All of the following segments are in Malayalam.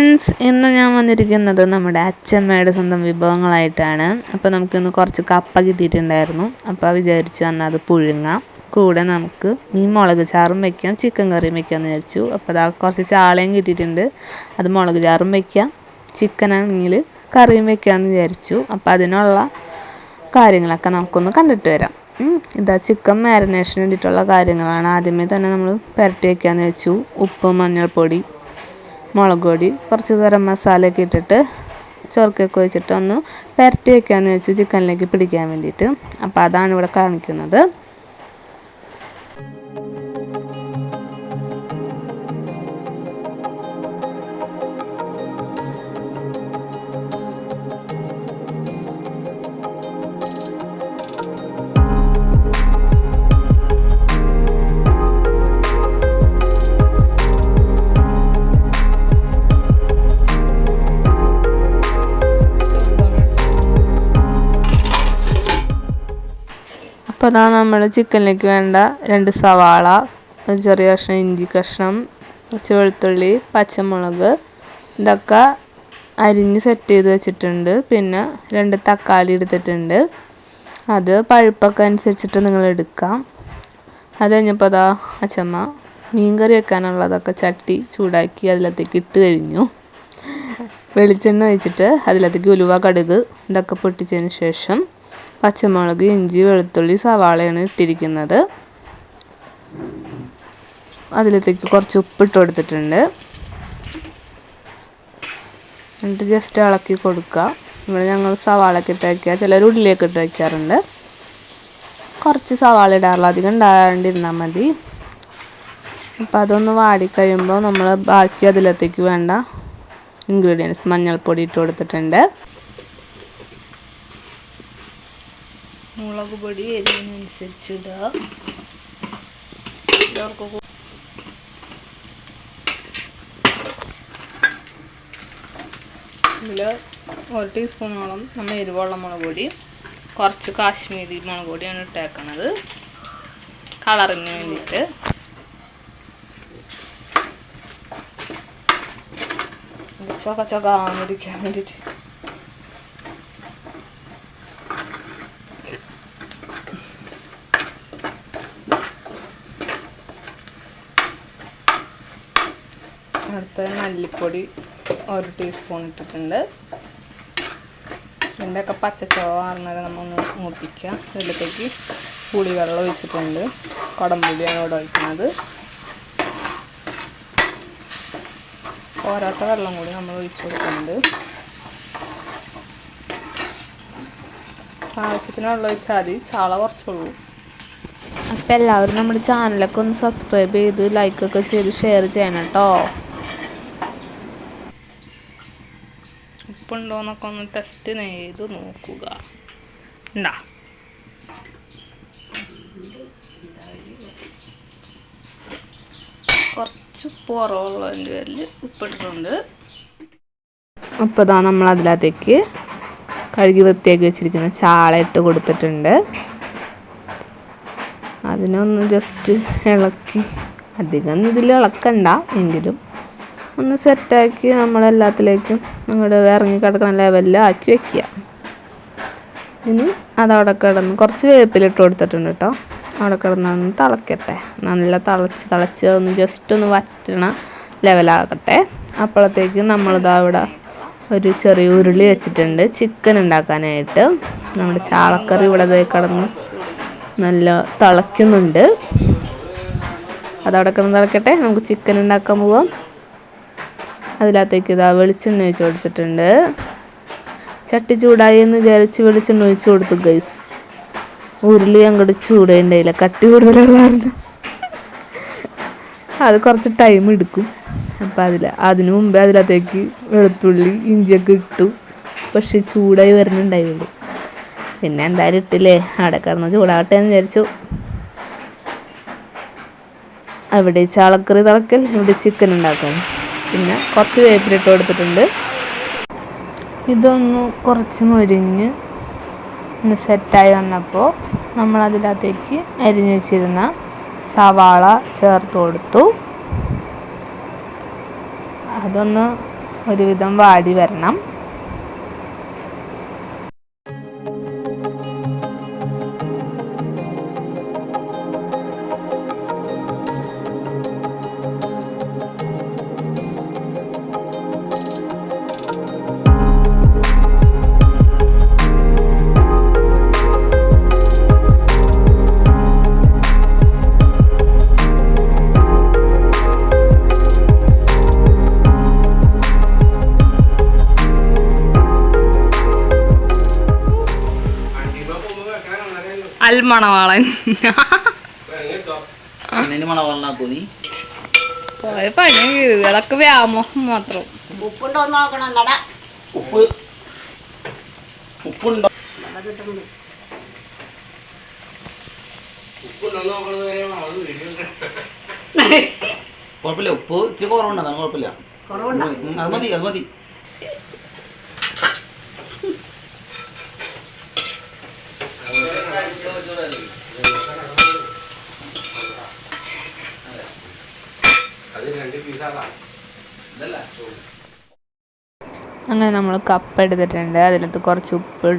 ഫ്രണ്ട്സ് ഇന്ന് ഞാൻ വന്നിരിക്കുന്നത് നമ്മുടെ അച്ഛമ്മയുടെ സ്വന്തം വിഭവങ്ങളായിട്ടാണ്. അപ്പോൾ നമുക്കിന്ന് കുറച്ച് കപ്പ കിട്ടിയിട്ടുണ്ടായിരുന്നു. അപ്പോൾ വിചാരിച്ചു അന്ന് അത് പുഴുങ്ങാം. കൂടെ നമുക്ക് മീൻ മുളക് ചാറും വെക്കാം ചിക്കൻ കറിയും വെക്കാമെന്ന് വിചാരിച്ചു. അപ്പോൾ അതാ കുറച്ച് ചാളയും കിട്ടിയിട്ടുണ്ട്. അത് മുളക് ചാറും ചിക്കൻ ആണെങ്കിൽ കറിയും വെക്കാമെന്ന് വിചാരിച്ചു. അപ്പോൾ അതിനുള്ള കാര്യങ്ങളൊക്കെ നമുക്കൊന്ന് കണ്ടിട്ട് വരാം. ഇതാ ചിക്കൻ മാരിനേഷന് വേണ്ടിയിട്ടുള്ള കാര്യങ്ങളാണ്. ആദ്യമേ തന്നെ നമ്മൾ പുരട്ടി വയ്ക്കാമെന്ന് വെച്ചു ഉപ്പ് മഞ്ഞൾപ്പൊടി മുളക് പൊടി കുറച്ച് ഗരം മസാലയൊക്കെ ഇട്ടിട്ട് ചൊറുക്കൊക്കെ ഒഴിച്ചിട്ട് ഒന്ന് പുരട്ടി വെക്കാമെന്ന് വെച്ചു ചിക്കനിലേക്ക് പിടിക്കാൻ വേണ്ടിയിട്ട്. അപ്പോൾ അതാണ് ഇവിടെ കാണിക്കുന്നത്. അപ്പോൾ അതാ നമ്മൾ ചിക്കനിലേക്ക് വേണ്ട രണ്ട് സവാള ചെറിയ കഷ്ണം ഇഞ്ചി കഷ്ണം കുറച്ച് വെളുത്തുള്ളി പച്ചമുളക് ഇതൊക്കെ അരിഞ്ഞ് സെറ്റ് ചെയ്ത് വെച്ചിട്ടുണ്ട്. പിന്നെ രണ്ട് തക്കാളി എടുത്തിട്ടുണ്ട്. അത് പഴുപ്പൊക്കെ അനുസരിച്ചിട്ട് നിങ്ങൾ എടുക്കാം. അത് കഴിഞ്ഞപ്പോൾ അതാ അച്ചമ്മ മീൻ കറി വെക്കാനുള്ളതൊക്കെ ചട്ടി ചൂടാക്കി അതിലത്തേക്ക് ഇട്ട് കഴിഞ്ഞു. വെളിച്ചെണ്ണ ഒഴിച്ചിട്ട് അതിലത്തേക്ക് ഉലുവ കടുക് ഇതൊക്കെ പൊട്ടിച്ചതിന് ശേഷം പച്ചമുളക് ഇഞ്ചി വെളുത്തുള്ളി സവാളയാണ് ഇട്ടിരിക്കുന്നത്. അതിലത്തേക്ക് കുറച്ച് ഉപ്പിട്ട് കൊടുത്തിട്ടുണ്ട്. എന്നിട്ട് ജസ്റ്റ് ഇളക്കി കൊടുക്കുക. ഇവിടെ ഞങ്ങൾ സവാളയൊക്കെ ഇട്ട് വയ്ക്കുക ചിലർ ഉള്ളിയൊക്കെ ഇട്ട് വയ്ക്കാറുണ്ട് കുറച്ച് സവാള ഇടാറുള്ളൂ. അധികം ഉണ്ടാകാണ്ടിരുന്നാൽ മതി. അപ്പം അതൊന്ന് വാടിക്കഴിയുമ്പോൾ നമ്മൾ ബാക്കി അതിലത്തേക്ക് വേണ്ട ഇൻഗ്രീഡിയൻസ് മഞ്ഞൾപ്പൊടി ഇട്ട് കൊടുത്തിട്ടുണ്ട്. മുളക് പൊടി എരിവിനനുസരിച്ച് ഇടുക ഇതിൽ ഒരു ടീസ്പൂണോളം നമ്മൾ എരിവുള്ള മുളക് പൊടി കുറച്ച് കാശ്മീരി മുളക് പൊടിയാണ് ഇട്ടേക്കണത്. കളറിന് വേണ്ടിയിട്ട്. ചൊക്ക ചൊക ചൊക ആവാതിരിക്കാൻ വേണ്ടിയിട്ട്. അടുത്ത മല്ലിപ്പൊടി ഒരു ടീസ്പൂൺ ഇട്ടിട്ടുണ്ട്. ഇതിന്റെയൊക്കെ പച്ചച്ചോവ പറഞ്ഞത് നമ്മൊന്ന് മൂപ്പിക്കുക ഇതിലേക്ക് പുളിവെള്ളം ഒഴിച്ചിട്ടുണ്ട്. കുടംപുളിയാണ് ഇവിടെ ഒഴിക്കുന്നത്. പോരാത്ത വെള്ളം കൂടി നമ്മൾ ഒഴിച്ചു കൊടുക്കുന്നുണ്ട്. ആവശ്യത്തിന് വെള്ളം ഒഴിച്ചാൽ മതി. ചാള കുറച്ചുള്ളൂ. അപ്പം എല്ലാവരും നമ്മുടെ ചാനലൊക്കെ ഒന്ന് സബ്സ്ക്രൈബ് ചെയ്ത് ലൈക്കൊക്കെ ചെയ്ത് ഷെയർ ചെയ്യണം കേട്ടോ ഉപ്പുണ്ടോന്നൊക്കെ ഒന്ന് ടെസ്റ്റ് ചെയ്ത് നോക്കുക. ഉണ്ടാ കുറച്ച് ഉപ്പ് പേരിൽ ഉപ്പിട്ടിട്ടുണ്ട്. അപ്പോൾ ഇതാ നമ്മൾ അതിനകത്തേക്ക് കഴുകി വൃത്തിയാക്കി വെച്ചിരിക്കുന്ന ചാള ഇട്ട് കൊടുത്തിട്ടുണ്ട്. അതിനൊന്ന് ജസ്റ്റ് ഇളക്കി. അധികം ഇതിൽ ഇളക്കണ്ട എങ്കിലും ഒന്ന് സെറ്റാക്കി നമ്മളെല്ലാത്തിലേക്കും അങ്ങോട്ട് ഇറങ്ങി കിടക്കണ ലെവലിൽ ആക്കി വെക്കുക. ഇനി അതവിടെ കിടന്ന് കുറച്ച് വേപ്പിലിട്ട് കൊടുത്തിട്ടുണ്ട് കേട്ടോ. അവിടെ കിടന്നൊന്ന് തിളക്കട്ടെ. നല്ല തിളച്ച് തിളച്ച് ഒന്ന് ജസ്റ്റ് ഒന്ന് വറ്റണ ലെവലാകട്ടെ. അപ്പോഴത്തേക്ക് നമ്മളിതാ ഇവിടെ ഒരു ചെറിയ ഉരുളി വെച്ചിട്ടുണ്ട്. ചിക്കൻ ഉണ്ടാക്കാനായിട്ട്. നമ്മുടെ ചാളക്കറി ഇവിടെ കിടന്ന് നല്ല തിളയ്ക്കുന്നുണ്ട്. അതവിടെ കിടന്ന് തിളക്കട്ടെ. നമുക്ക് ചിക്കൻ ഉണ്ടാക്കാൻ പോവാം. അതിനകത്തേക്ക് ഇതാ വെളിച്ചെണ്ണ ഒഴിച്ച് കൊടുത്തിട്ടുണ്ട്. ചട്ടി ചൂടായി എന്ന് വിചാരിച്ച് വെളിച്ചെണ്ണ ഒഴിച്ച് കൊടുത്തു ഗൈസ് ഉരുളി അങ്ങോട്ട് ചൂടേണ്ടായില്ല കട്ടി കൂടുതലുള്ള അത് കുറച്ച് ടൈം എടുക്കും. അപ്പം അതിൽ അതിനു മുമ്പേ അതിനകത്തേക്ക് വെളുത്തുള്ളി ഇഞ്ചിയൊക്കെ ഇട്ടു. പക്ഷെ ചൂടായി വരുന്നുണ്ടായുള്ളൂ പിന്നെ എന്തായാലും ഇട്ടില്ലേ? അവിടെ കിടന്ന് ചൂടാവട്ടെ എന്ന് വിചാരിച്ചു. അവിടെ ചാളക്കറി തിളക്കൽ ഇവിടെ ചിക്കൻ ഉണ്ടാക്കാൻ. പിന്നെ കുറച്ച് വേപ്പിലിട്ട് കൊടുത്തിട്ടുണ്ട്. ഇതൊന്ന് കുറച്ച് മൊരിഞ്ഞ് ഒന്ന് സെറ്റായി വന്നപ്പോൾ നമ്മൾ അതിനകത്തേക്ക് അരിഞ്ഞ് വെച്ചിരുന്ന സവാള ചേർത്ത് കൊടുത്തു. അതൊന്ന് ഒരുവിധം വാടി വരണം. തോന്നി പോയ. പണി വീടുകളൊക്കെ വ്യാമോഹം മാത്രം. ഉപ്പുണ്ടോ നോക്കണം എന്നടാ ഉപ്പ്. ഉപ്പുണ്ടോ? കുഴപ്പമില്ല ഉപ്പ് ഇച്ചിരി കുറവുണ്ട് അതാണ് കുഴപ്പമില്ല. അത് മതി അത് മതി. അങ്ങനെ നമ്മൾ കപ്പ് എടുത്തിട്ടുണ്ട്. അതിനകത്ത് കുറച്ച് ഉപ്പ്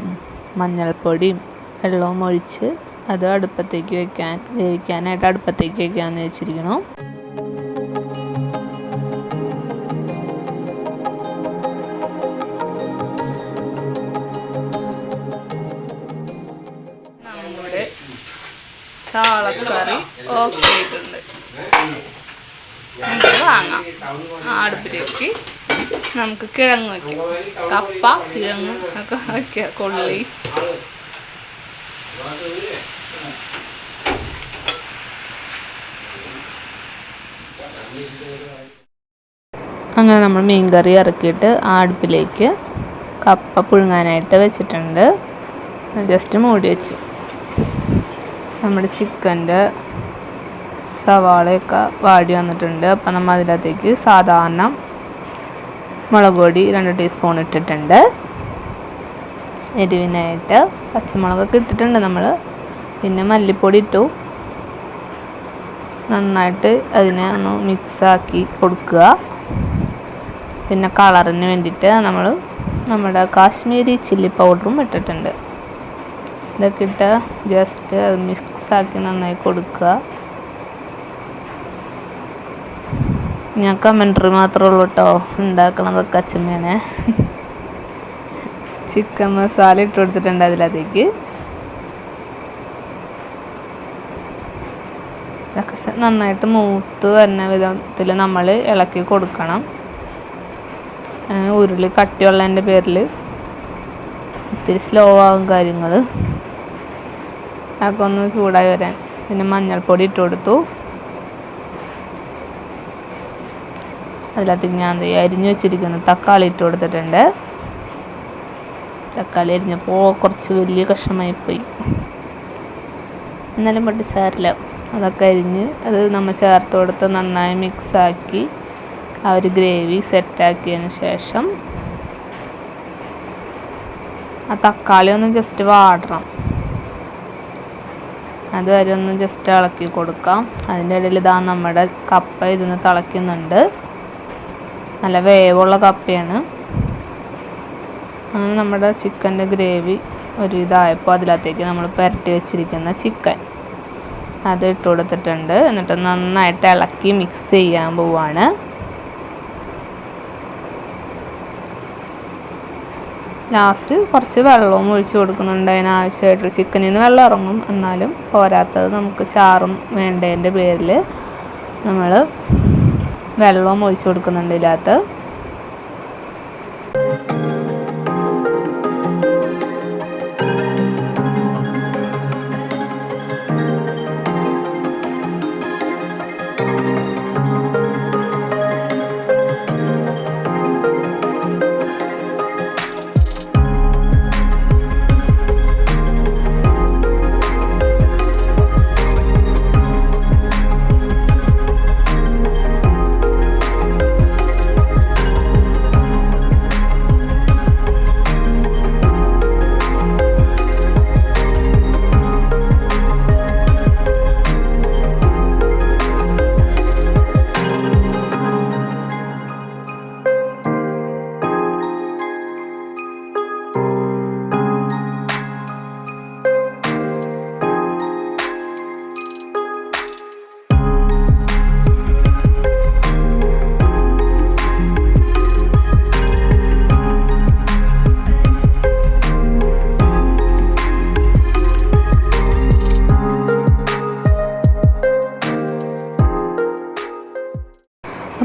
മഞ്ഞൾപ്പൊടിയും വെള്ളവും ഒഴിച്ച് അത് അടുപ്പത്തേക്ക് വെക്കാൻ വേവിക്കാനായിട്ട് അടുപ്പത്തേക്ക് വെക്കാമെന്ന് വെച്ചിരിക്കണം ചാളക്കറി. ഓക്കെ ആയിട്ടുണ്ട് നമുക്ക് വാങ്ങാം. അടുപ്പിലേക്ക് നമുക്ക് കിഴങ്ങ് വയ്ക്കാം കപ്പ കിഴങ്ങ് ഒക്കെ വയ്ക്കുക കൊള്ളി. അങ്ങനെ നമ്മൾ മീൻകറി ഇറക്കിയിട്ട് ആ അടുപ്പിലേക്ക് കപ്പ പുഴുങ്ങാനായിട്ട് വെച്ചിട്ടുണ്ട്. ജസ്റ്റ് മൂടി വെച്ചു. നമ്മുടെ ചിക്കന്റെ സവാളയൊക്കെ വാടി വന്നിട്ടുണ്ട്. അപ്പം നമ്മൾ അതിനകത്തേക്ക് സാധാരണ മുളക് പൊടി രണ്ട് ടീസ്പൂൺ ഇട്ടിട്ടുണ്ട്. എരിവിനായിട്ട് പച്ചമുളകൊക്കെ ഇട്ടിട്ടുണ്ട് നമ്മൾ. പിന്നെ മല്ലിപ്പൊടി ഇട്ടു. നന്നായിട്ട് അതിനെ ഒന്ന് മിക്സാക്കി കൊടുക്കുക. പിന്നെ കളറിന് വേണ്ടിയിട്ട് നമ്മൾ നമ്മുടെ കാശ്മീരി ചില്ലി പൗഡറും ഇട്ടിട്ടുണ്ട്. ഇതൊക്കെ ഇട്ട് ജസ്റ്റ് അത് മിക്സാക്കി നന്നായി കൊടുക്കുക. ഞാൻ കമൻട്രി മാത്രമേ ഉള്ളൂ കേട്ടോ ഉണ്ടാക്കണതൊക്കെ അച്ഛമ്മയാണ് ചിക്കൻ മസാല ഇട്ട് കൊടുത്തിട്ടുണ്ട് അതിലത്തേക്ക് ഇതൊക്കെ നന്നായിട്ട് മൂത്ത് വരുന്ന വിധത്തിൽ നമ്മൾ ഇളക്കി കൊടുക്കണം. ഉരുളി കട്ടിയുള്ളതിന്റെ പേരിൽ ഇത്തിരി സ്ലോ ആകും കാര്യങ്ങൾ അതൊക്കെ ഒന്ന് ചൂടായി വരാൻ. പിന്നെ മഞ്ഞൾപ്പൊടി ഇട്ട് കൊടുത്തു. അതിനകത്ത് ഞാൻ അരിഞ്ഞു വെച്ചിരിക്കുന്ന തക്കാളി ഇട്ട് കൊടുത്തിട്ടുണ്ട്. തക്കാളി അരിഞ്ഞപ്പോൾ കുറച്ച് വലിയ കഷ്ണമായി പോയി. എന്നാലും പട്ടി സാരില്ല. അതൊക്കെ അരിഞ്ഞ് അത് നമ്മൾ ചേർത്ത് കൊടുത്ത് നന്നായി മിക്സാക്കി ആ ഒരു ഗ്രേവി സെറ്റാക്കിയതിന് ശേഷം ആ തക്കാളി ഒന്ന് ജസ്റ്റ് വാടണം. അതുവരെ ഒന്ന് ജസ്റ്റ് ഇളക്കി കൊടുക്കാം. അതിന്റെ ഇടയിൽ ഇതാ നമ്മുടെ കപ്പ ഇതിന്ന് തിളയ്ക്കുന്നുണ്ട്. നല്ല വേവുള്ള കപ്പയാണ്. നമ്മുടെ ചിക്കന്റെ ഗ്രേവി. ഒരു ഇതായപ്പോൾ അതിനകത്തേക്ക് നമ്മൾ പുരട്ടി വെച്ചിരിക്കുന്ന ചിക്കൻ. അത് ഇട്ട് കൊടുത്തിട്ടുണ്ട്. എന്നിട്ട് നന്നായിട്ട് ഇളക്കി മിക്സ് ചെയ്യാൻ പോവാണ്. ലാസ്റ്റ് കുറച്ച് വെള്ളവും ഒഴിച്ച് കൊടുക്കുന്നുണ്ട് അതിനാവശ്യമായിട്ട്. ചിക്കനിൽ നിന്ന് വെള്ളം ഇറങ്ങും. എന്നാലും പോരാത്തത് നമുക്ക് ചാറും വേണ്ടതിന്റെ പേരിൽ നമ്മൾ വെള്ളവും ഒഴിച്ച് കൊടുക്കുന്നുണ്ട് ഇതിനകത്ത്.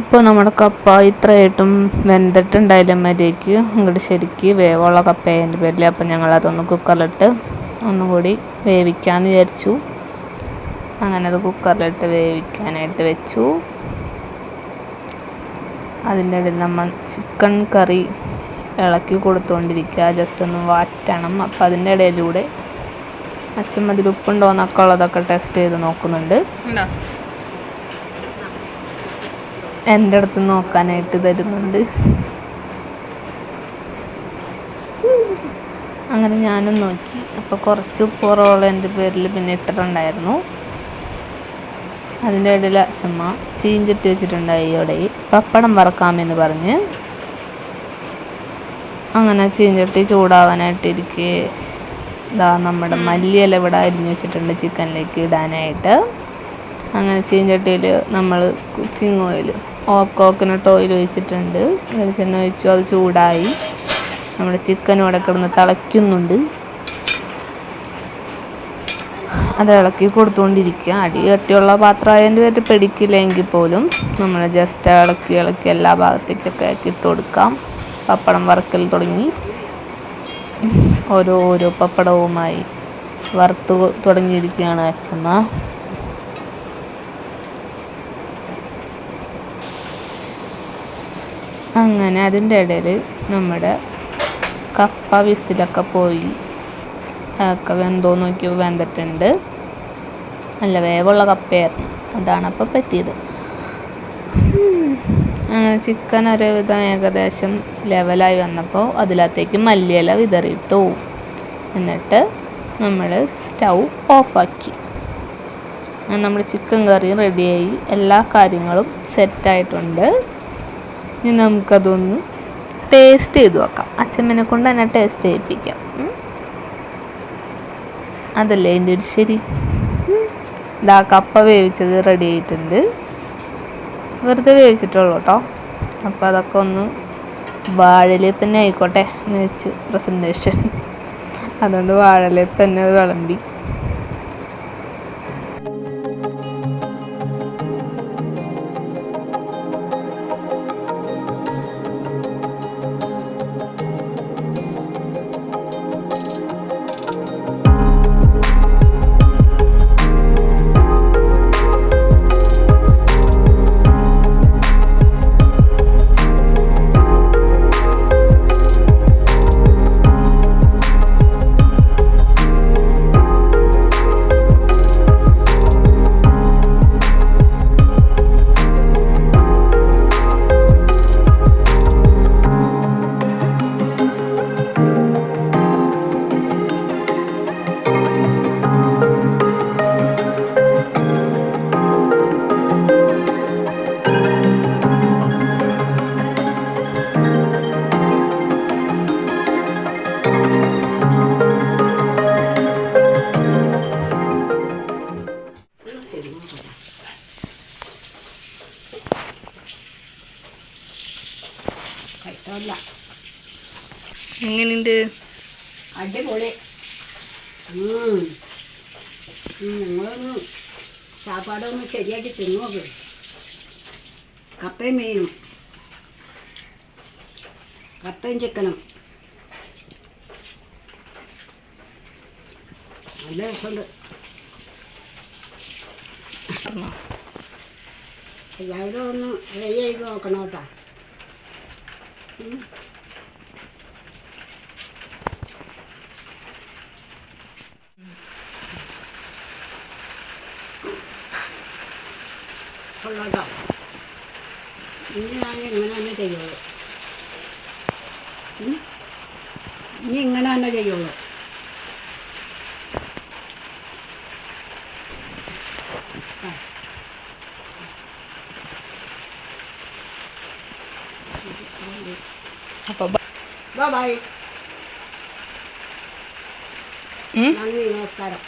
അപ്പോൾ നമ്മുടെ കപ്പ ഇത്രയായിട്ടും വെന്തിട്ടുണ്ടായില്ല മര്യാദയ്ക്ക്. ഇങ്ങോട്ട് ശരിക്ക് വേവുള്ള കപ്പ അതിന്റെ പേരിൽ അപ്പം ഞങ്ങളതൊന്ന് കുക്കറിലിട്ട് ഒന്നും കൂടി വേവിക്കാമെന്ന് വിചാരിച്ചു. അങ്ങനെ അത് കുക്കറിലിട്ട് വേവിക്കാനായിട്ട് വെച്ചു. അതിന്റെ ഇടയിൽ നമ്മൾ ചിക്കൻ കറി ഇളക്കി കൊടുത്തുകൊണ്ടിരിക്കുക ജസ്റ്റ് ഒന്ന് വാറ്റണം. അപ്പം അതിന്റെ ഇടയിലൂടെ അച്ഛൻ എന്നൊക്കെ ഉള്ളതൊക്കെ ടെസ്റ്റ് ചെയ്ത് നോക്കുന്നുണ്ട്. എന്റെ അടുത്ത് നോക്കാനായിട്ട് തരുന്നുണ്ട്. അങ്ങനെ ഞാനും നോക്കി. അപ്പോൾ കുറച്ച് ഉപ്പ് എന്റെ പേരിൽ പിന്നെ ഇട്ടിട്ടുണ്ടായിരുന്നു. അതിന്റെ ഇടയിൽ അച്ഛമ്മ ചീഞ്ചിട്ട് വെച്ചിട്ടുണ്ടായി അവിടെ. പപ്പടം വറക്കാമെന്ന് പറഞ്ഞ്. അങ്ങനെ ചീഞ്ചട്ടി ചൂടാവാനായിട്ടിരിക്കെ. ഇതാ നമ്മുടെ മല്ലിയില ഇവിടെ അരിഞ്ഞു വെച്ചിട്ടുണ്ട് ചിക്കനിലേക്ക് ഇടാനായിട്ട്. അങ്ങനെ ചീഞ്ചട്ടിയിൽ നമ്മൾ കുക്കിംഗ് ഓയിൽ കോക്കനട്ട് ഓയിൽ ഒഴിച്ചിട്ടുണ്ട്. വെളിച്ചെണ്ണ ഒഴിച്ചു അത് ചൂടായി. നമ്മുടെ ചിക്കനും ഇവിടെ കിടന്ന് തിളയ്ക്കുന്നുണ്ട്. അത് ഇളക്കി കൊടുത്തുകൊണ്ടിരിക്കുക. അടി കട്ടിയുള്ള പാത്രമായതിന്റെ പേര് പിടിക്കില്ലെങ്കിൽ പോലും നമ്മൾ ജസ്റ്റ് ഇളക്കി ഇളക്കി എല്ലാ ഭാഗത്തേക്കൊക്കെ ഇട്ട് കൊടുക്കാം. പപ്പടം വറക്കൽ തുടങ്ങി. ഓരോ ഓരോ പപ്പടവുമായി വറുത്ത് തുടങ്ങിയിരിക്കുകയാണ് അച്ഛമ്മ. അങ്ങനെ അതിന്റെ ഇടയിൽ നമ്മുടെ കപ്പ വിസിലൊക്കെ പോയി. ഒക്കെ വെന്തോ നോക്കിയപ്പോൾ വെന്തിട്ടുണ്ട്. നല്ല വേവുള്ള കപ്പയായിരുന്നു. അതാണ് അപ്പോൾ പറ്റിയത്. അങ്ങനെ ചിക്കൻ ഒരുവിധം ഏകദേശം ലെവലായി വന്നപ്പോൾ അതിലകത്തേക്ക് മല്ലിയില വിതറിയിട്ടു. എന്നിട്ട് നമ്മൾ സ്റ്റൗ ഓഫാക്കി. നമ്മൾ ചിക്കൻ കറി റെഡിയായി. എല്ലാ കാര്യങ്ങളും സെറ്റായിട്ടുണ്ട്. ഇനി നമുക്കതൊന്ന് ടേസ്റ്റ് ചെയ്ത് നോക്കാം. അച്ഛമ്മനെ കൊണ്ട് തന്നെ ടേസ്റ്റ് ചെയ്യിപ്പിക്കാം. അതല്ലേ എന്റെ ഒരു ശരി? ഇതാ കപ്പ വേവിച്ചത് റെഡി ആയിട്ടുണ്ട്. വെറുതെ വേവിച്ചിട്ടുള്ളൂ കേട്ടോ. അപ്പോൾ അതൊക്കെ ഒന്ന് വാഴയിലെ തന്നെ ആയിക്കോട്ടെ എന്ന് വെച്ച് പ്രസന്റേഷൻ അതുകൊണ്ട് വാഴയിലെ തന്നെ അത് വിളമ്പി. സാപ്പാടൊന്ന് ശരിയാക്കി തിന്നു നോക്ക് കപ്പയും മീനും കപ്പയും ചിക്കനും നല്ല രസമുണ്ട് എല്ലാവരും ഒന്ന് ട്രൈ ചെയ്ത് നോക്കണം കേട്ടോ ഉം. കേട്ടോ ഇനി ഞാൻ ഇങ്ങനെ തന്നെ ചെയ്യുള്ളൂ? ഇനി ഇങ്ങനെ തന്നെ ചെയ്യുള്ളൂ അപ്പൊ അപ്പോൾ ബൈ ബൈ? നന്ദി നമസ്കാരം